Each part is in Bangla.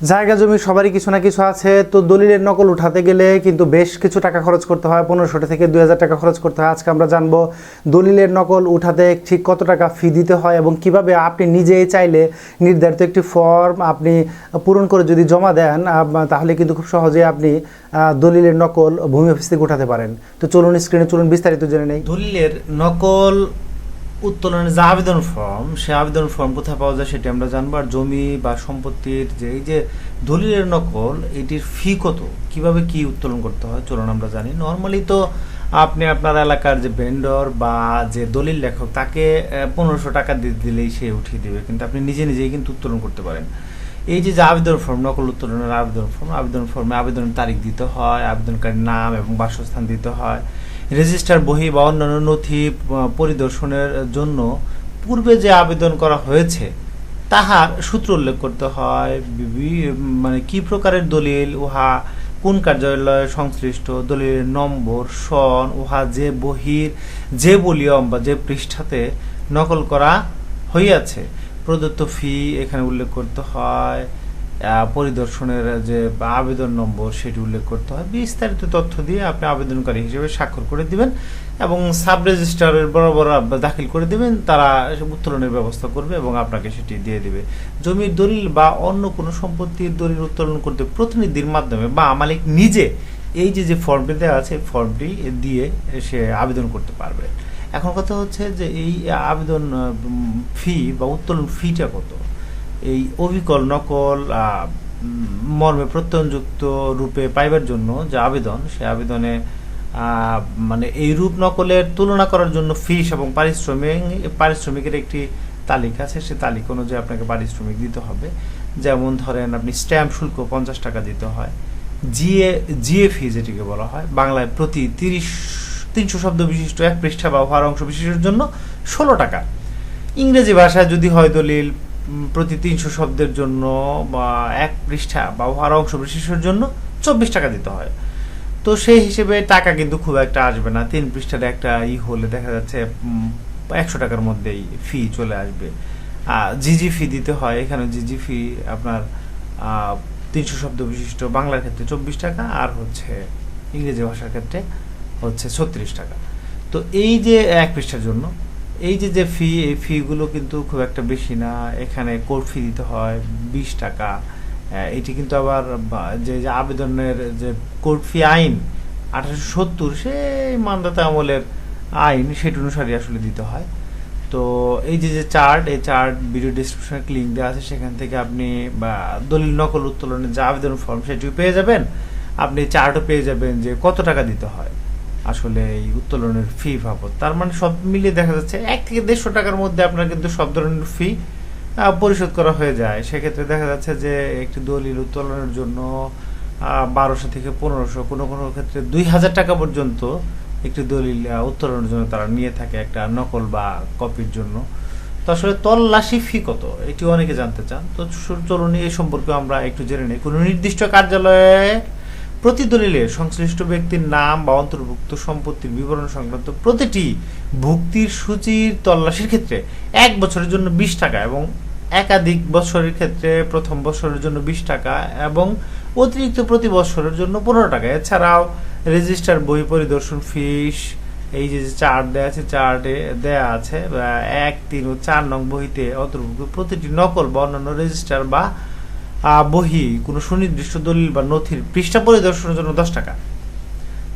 জায়গা জমি সবারই কিছু না কিছু আছে, তো দলিলের নকল উঠাতে গেলে কিন্তু বেশ কিছু টাকা খরচ করতে হয়। পনেরোশো থেকে দুই হাজার টাকা খরচ করতে হয়। আজকে আমরা জানব দলিলের নকল উঠাতে ঠিক কত টাকা ফি দিতে হয় এবং কীভাবে আপনি নিজেই চাইলে নির্ধারিত একটি ফর্ম আপনি পূরণ করে যদি জমা দেন তাহলে কিন্তু খুব সহজে আপনি দলিলের নকল ভূমি অফিস থেকে উঠাতে পারেন। তো চলুন স্ক্রিনে চলুন বিস্তারিত জেনে নেই। দলিলের নকল উত্তোলনের যে আবেদন ফর্ম সে আবেদন ফর্ম কোথায় পাওয়া যায় সেটি আমরা জানব। আর জমি বা সম্পত্তির যে, এই যে দলিলের নকল, এটির ফি কত? কীভাবে কি উত্তোলন করতে হয়? চলুন আমরা জানি। নর্মালি তো আপনি আপনার এলাকার যে ভেন্ডর বা যে দলিল লেখক, তাকে পনেরোশো টাকা দিয়ে দিলেই সে উঠিয়ে দেবে। কিন্তু আপনি নিজে নিজেই কিন্তু উত্তোলন করতে পারেন। এই যে যে আবেদন ফর্ম নকল উত্তোলনের আবেদন ফর্ম আবেদন ফর্মে আবেদনের তারিখ দিতে হয়, আবেদনকারীর নাম এবং বাসস্থান দিতে হয়। রেজিস্টার বহি বা অন্যান্য নথি পরিদর্শনের জন্য পূর্বে যে আবেদন করা হয়েছে, তাহার সূত্র উল্লেখ করতে হয় মানে কি প্রকারের দলিল, উহা কোন কার্যালয়ে সংশ্লিষ্ট, দলিলের নম্বর, সন, উহা যে বহির, যে বলিয়ম বা যে পৃষ্ঠাতে নকল করা হইয়াছে। প্রদত্ত ফি এখানে উল্লেখ করতে হয়। পরিদর্শনের যে আবেদন নম্বর, সেটি উল্লেখ করতে হয়। বিস্তারিত তথ্য দিয়ে আপনি আবেদনকারী হিসেবে স্বাক্ষর করে দিবেন এবং সাব রেজিস্ট্রারের বরাবর দাখিল করে দিবেন, তারা উত্তোলনের ব্যবস্থা করবে এবং আপনাকে সেটি দিয়ে দিবে। জমির দলিল বা অন্য কোনো সম্পত্তির দলিল উত্তোলন করতে প্রতিনিধির মাধ্যমে বা মালিক নিজে এই যে যে ফর্মটি দেওয়া আছে ফর্মটি দিয়ে সে আবেদন করতে পারবে। এখন কথা হচ্ছে যে এই আবেদন ফি বা উত্তোলন ফিটা কত? এই অবিকল নকল মর্মে প্রত্যয়নযুক্ত রূপে পাইবার জন্য যে আবেদন, সে আবেদনে মানে এই রূপ নকলের তুলনা করার জন্য ফিস এবং পারিশ্রমিক, পারিশ্রমিকের একটি তালিকা আছে, সে তালিকা অনুযায়ী আপনাকে পারিশ্রমিক দিতে হবে। যেমন ধরেন আপনি স্ট্যাম্প শুল্ক পঞ্চাশ টাকা দিতে হয়। জিএ জিএ ফি যেটিকে বলা হয়। বাংলায় প্রতি তিরিশ, তিনশো শব্দ বিশিষ্ট এক পৃষ্ঠা বা উহার অংশ বিশিষ্টের জন্য ষোলো টাকা। ইংরেজি ভাষায় যদি হয় দলিল প্রতি তিনশো শব্দের জন্য বা এক পৃষ্ঠা বা উহার অংশ বিশিষ্টের জন্য চব্বিশ টাকা দিতে হয়। তো সেই হিসেবে টাকা কিন্তু খুব একটা আসবে না। তিন পৃষ্ঠার একটা ই হলে দেখা যাচ্ছে একশো টাকার মধ্যেই ফি চলে আসবে। জিজি ফি দিতে হয়। এখানে জিজি ফি আপনার তিনশো শব্দ বিশিষ্ট বাংলার ক্ষেত্রে চব্বিশ টাকা আর হচ্ছে ইংরেজি ভাষার ক্ষেত্রে হচ্ছে ছত্রিশ টাকা। তো এই যে এক পৃষ্ঠার জন্য এই যে যে ফি এই ফিগুলো কিন্তু খুব একটা বেশি না। এখানে কোর্ট ফি দিতে হয় বিশ টাকা। এটি কিন্তু আবার যে যে আবেদনের যে কোর্ট ফি আইন, আঠারোশো সত্তর, সেই মান্দাতা আমলের আইন, সেটি অনুসারে আসলে দিতে হয়। তো এই যে যে চার্ট এই চার্ট ভিডিও ডিসক্রিপশনে লিঙ্ক দেওয়া আছে, সেখান থেকে আপনি, বা, দলিল নকল উত্তোলনের যে আবেদন ফর্ম সেটিও পেয়ে যাবেন। আপনি চার্টও পেয়ে যাবেন যে কত টাকা দিতে হয়। আসলে এই উত্তোলনের ফি বাবদ। তার মানে সব মিলিয়ে দেখা যাচ্ছে এক থেকে দেড়শো টাকার মধ্যে আপনার কিন্তু সব ধরনের ফি পরিশোধ করা হয়ে যায়। সেক্ষেত্রে দেখা যাচ্ছে যে একটি দলিল উত্তোলনের জন্য বারোশো থেকে পনেরোশো, কোনো কোনো ক্ষেত্রে দুই হাজার টাকা পর্যন্ত একটি দলিল উত্তোলনের জন্য তারা নিয়ে থাকে একটা নকল বা কপির জন্য। তো আসলে তল্লাশি ফি কত? এটি অনেকে জানতে চান। তো চলুন এই সম্পর্কে আমরা একটু জেনে নিই। কোনো নির্দিষ্ট কার্যালয়ে প্রতি দলিলে সংশ্লিষ্ট ব্যক্তির নাম বা অন্তর্ভুক্ত সম্পত্তির বিবরণ সংক্রান্ত প্রতিটি ভুক্তির সূচির তল্লাশির ক্ষেত্রে এক বছরের জন্য বিশ টাকা এবং একাধিক বছরের ক্ষেত্রে প্রথম বছরের জন্য বিশ টাকা এবং অতিরিক্ত প্রতি বছরের জন্য পনেরো টাকা। এছাড়াও রেজিস্টার বই পরিদর্শন ফিস, এই যে চার্ট দেওয়া আছে, চার্টে দেয়া আছে এক, তিন ও চার নং বইতে অন্তর্ভুক্ত প্রতিটি নকল বা অন্যান্য রেজিস্টার বা বহি কোনো সুনির্দিষ্ট দলিল বা নথির পৃষ্ঠা পরিদর্শনের জন্য দশ টাকা।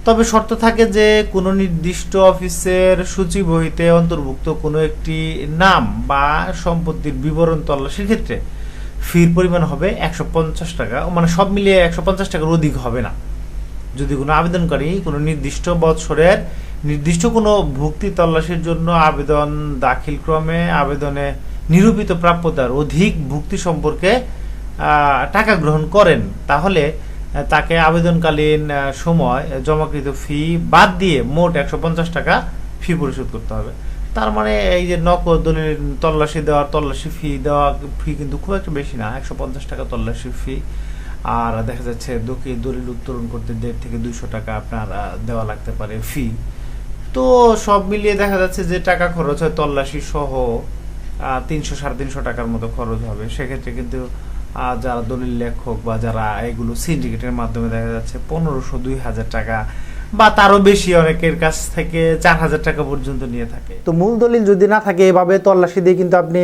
তবে শর্ত থাকে যে কোনো নির্দিষ্ট অফিসের সূচি বহিতে অন্তর্ভুক্ত কোনো একটি নাম বা সম্পত্তির বিবরণ তল্লাশির ক্ষেত্রে ফির পরিমাণ হবে একশো পঞ্চাশ টাকা মানে সব মিলিয়ে একশো পঞ্চাশ টাকার অধিক হবে না। যদি কোনো আবেদনকারী কোনো নির্দিষ্ট বৎসরের নির্দিষ্ট কোনো ভুক্তি তল্লাশির জন্য আবেদন দাখিল ক্রমে আবেদনে নিরূপিত প্রাপ্যতার অধিক ভুক্তি সম্পর্কে টাকা গ্রহণ করেন, তাহলে তাকে আবেদনকালীন সময় জমাকৃত ফি বাদ দিয়ে মোট একশো পঞ্চাশ টাকা ফি পরিশোধ করতে হবে। তার মানে এই যে নকল দলিল তল্লাশি দেওয়ার তল্লাশি ফি দেওয়া ফি কিন্তু খুব একটা বেশি না, একশো পঞ্চাশ টাকা তল্লাশি ফি আর দেখা যাচ্ছে দকি দলিল উত্তোলন করতে দেড় থেকে দুইশো টাকা আপনার দেওয়া লাগতে পারে ফি তো সব মিলিয়ে দেখা যাচ্ছে যে টাকা খরচ হয় তল্লাশি সহ তিনশো, সাড়ে তিনশো টাকার মতো খরচ হবে। সেক্ষেত্রে কিন্তু যারা দলিল লেখক বা যারা এগুলো সিন্ডিকেটের মাধ্যমে দেখা যাচ্ছে, পনেরোশো দুই হাজার টাকা বা তারও বেশি অনেকের কাছ থেকে চার হাজার টাকা পর্যন্ত নিয়ে থাকে। তো মূল দলিল যদি না থাকে, এভাবে তল্লাশি দিয়ে কিন্তু আপনি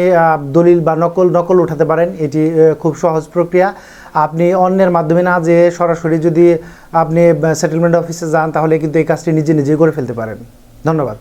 দলিল বা নকল নকল উঠাতে পারেন। এটি খুব সহজ প্রক্রিয়া। আপনি অন্যের মাধ্যমে না যে সরাসরি যদি আপনি সেটেলমেন্ট অফিসে যান, তাহলে কিন্তু এই কাজটি নিজে নিজেই করে ফেলতে পারেন। ধন্যবাদ।